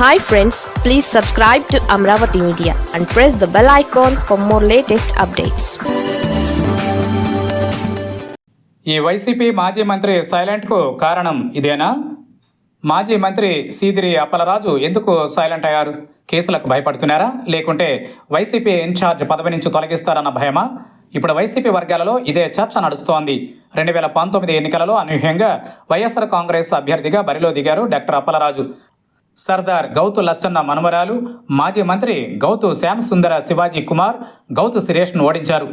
Hi friends please subscribe to Amaravati media and press the bell icon for more latest updates ఈ YCP మాజీ మంత్రి సైలెంట్కు కారణం ఇదేనా? మాజీ మంత్రి సీదిరి అప్పలరాజు ఎందుకు సైలెంట్ అయ్యారు? కేసులకు భయపడుతున్నారా? లేకుంటే వైసీపీ ఇన్ఛార్జ్ పదవి నుంచి తొలగిస్తారన్న భయమా? ఇప్పుడు వైసీపీ వర్గాలలో ఇదే చర్చ నడుస్తోంది. రెండు వేల పంతొమ్మిది ఎన్నికలలో అనూహ్యంగా వైఎస్ఆర్ కాంగ్రెస్ అభ్యర్థిగా బరిలో దిగారు డాక్టర్ అప్పలరాజు. సర్దార్ గౌతు లచ్చన్న మనుమరాలు మాజీ మంత్రి గౌతు శ్యామసుందర శివాజీ కుమార్ గౌతు సురేష్ను ఓడించారు.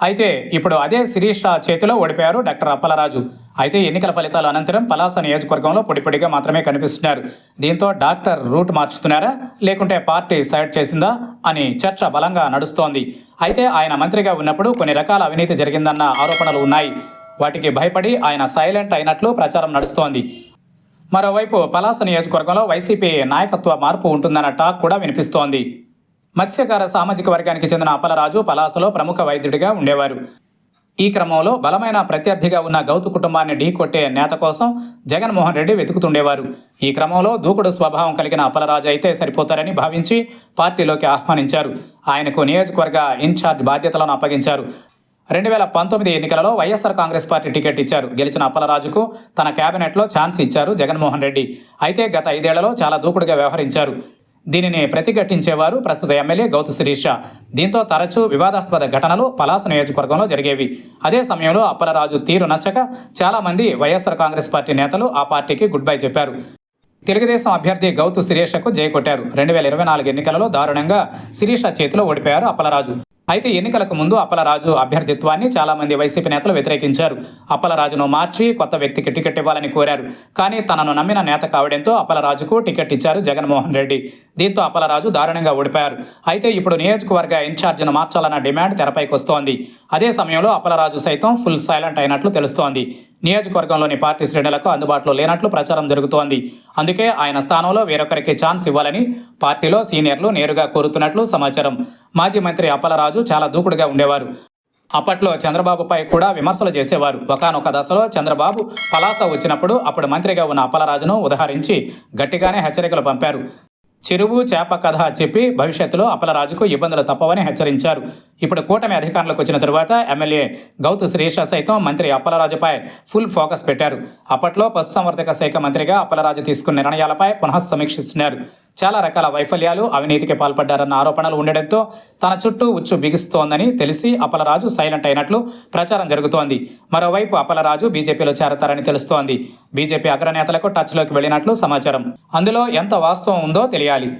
అయితే ఇప్పుడు అదే శిరీష చేతిలో ఓడిపోయారు డాక్టర్ అప్పలరాజు. అయితే ఎన్నికల ఫలితాల అనంతరం పలాస నియోజకవర్గంలో పొడిపొడిగా మాత్రమే కనిపిస్తున్నారు. దీంతో డాక్టర్ రూట్ మార్చుతున్నారా లేకుంటే పార్టీ సైడ్ చేసిందా అని చర్చ బలంగా నడుస్తోంది. అయితే ఆయన మంత్రిగా ఉన్నప్పుడు కొన్ని రకాల అవినీతి జరిగిందన్న ఆరోపణలు ఉన్నాయి. వాటికి భయపడి ఆయన సైలెంట్ అయినట్లు ప్రచారం నడుస్తోంది. మరోవైపు పలాస నియోజకవర్గంలో వైసీపీ నాయకత్వ మార్పు ఉంటుందన్న టాక్ కూడా వినిపిస్తోంది. మత్స్యకార సామాజిక వర్గానికి చెందిన అపలరాజు పలాసలో ప్రముఖ వైద్యుడిగా ఉండేవారు. ఈ క్రమంలో బలమైన ప్రత్యర్థిగా ఉన్న గౌతు కుటుంబాన్ని ఢీకొట్టే నేత కోసం జగన్మోహన్ రెడ్డి వెతుకుతుండేవారు. ఈ క్రమంలో దూకుడు స్వభావం కలిగిన అపలరాజు అయితే సరిపోతారని భావించి పార్టీలోకి ఆహ్వానించారు. ఆయనకు నియోజకవర్గ ఇన్ఛార్జ్ బాధ్యతలను అప్పగించారు. రెండు వేల పంతొమ్మిది ఎన్నికలలో వైఎస్ఆర్ కాంగ్రెస్ పార్టీ టికెట్ ఇచ్చారు. గెలిచిన అప్పలరాజుకు తన కేబినెట్లో ఛాన్స్ ఇచ్చారు జగన్మోహన్ రెడ్డి. అయితే గత ఐదేళ్ళలో చాలా దూకుడుగా వ్యవహరించారు. దీనిని ప్రతిఘటించేవారు ప్రస్తుత ఎమ్మెల్యే గౌతు శిరీష. దీంతో తరచూ వివాదాస్పద ఘటనలు పలాస నియోజకవర్గంలో జరిగేవి. అదే సమయంలో అప్పలరాజు తీరు నచ్చక చాలామంది వైఎస్ఆర్ కాంగ్రెస్ పార్టీ నేతలు ఆ పార్టీకి గుడ్ బై చెప్పారు. తెలుగుదేశం అభ్యర్థి గౌతు శిరీషకు జయ కొట్టారు. రెండు వేల ఇరవై నాలుగు ఎన్నికలలో దారుణంగా శిరీష చేతిలో ఓడిపోయారు అప్పలరాజు. అయితే ఎన్నికలకు ముందు అప్పలరాజు అభ్యర్థిత్వాన్ని చాలా మంది వైసీపీ నేతలు వ్యతిరేకించారు. అప్పలరాజును మార్చి కొత్త వ్యక్తికి టికెట్ ఇవ్వాలని కోరారు. కానీ తనను నమ్మిన నేత కావడంతో అప్పలరాజుకు టికెట్ ఇచ్చారు జగన్మోహన్ రెడ్డి. దీంతో అప్పలరాజు దారుణంగా ఓడిపోయారు. అయితే ఇప్పుడు నియోజకవర్గ ఇన్ఛార్జిను మార్చాలన్న డిమాండ్ తెరపైకి వస్తోంది. అదే సమయంలో అప్పలరాజు సైతం ఫుల్ సైలెంట్ అయినట్లు తెలుస్తోంది. నియోజకవర్గంలోని పార్టీ శ్రేణులకు అందుబాటులో లేనట్లు ప్రచారం జరుగుతోంది. అందుకే ఆయన స్థానంలో వేరొకరికి ఛాన్స్ ఇవ్వాలని పార్టీలో సీనియర్లు నేరుగా కోరుతున్నట్లు సమాచారం. మాజీ మంత్రి అప్పలరాజు చాలా దూకుడుగా ఉండేవారు. అప్పట్లో చంద్రబాబుపై కూడా విమర్శలు చేసేవారు. ఒకనొక దశలో చంద్రబాబు పలాస వచ్చినప్పుడు అప్పుడు మంత్రిగా ఉన్న అప్పలరాజును ఉదహరించి గట్టిగానే హెచ్చరికలు పంపారు. చెరువు చేప కథ చెప్పి భవిష్యత్తులో అప్పలరాజుకు ఇబ్బందులు తప్పవని హెచ్చరించారు. ఇప్పుడు కూటమి అధికారంలోకి వచ్చిన తరువాత ఎమ్మెల్యే గౌతు శ్రీష సైతం మంత్రి అప్పలరాజుపై ఫుల్ ఫోకస్ పెట్టారు. అప్పట్లో పశుసంవర్ధక శాఖ మంత్రిగా అప్పలరాజు తీసుకున్న నిర్ణయాలపై పునః సమీక్షిస్తున్నారు. చాలా రకాల వైఫల్యాలు అవినీతికి పాల్పడ్డారన్న ఆరోపణలు ఉండడంతో తన చుట్టూ ఉచ్చు బిగుస్తోందని తెలిసి అపలరాజు సైలెంట్ అయినట్లు ప్రచారం జరుగుతోంది. మరోవైపు అపలరాజు బీజేపీలో చేరతారని తెలుస్తోంది. బీజేపీ అగ్రనేతలకు టచ్లోకి వెళ్ళినట్లు సమాచారం. అందులో ఎంత వాస్తవం ఉందో తెలియాలి.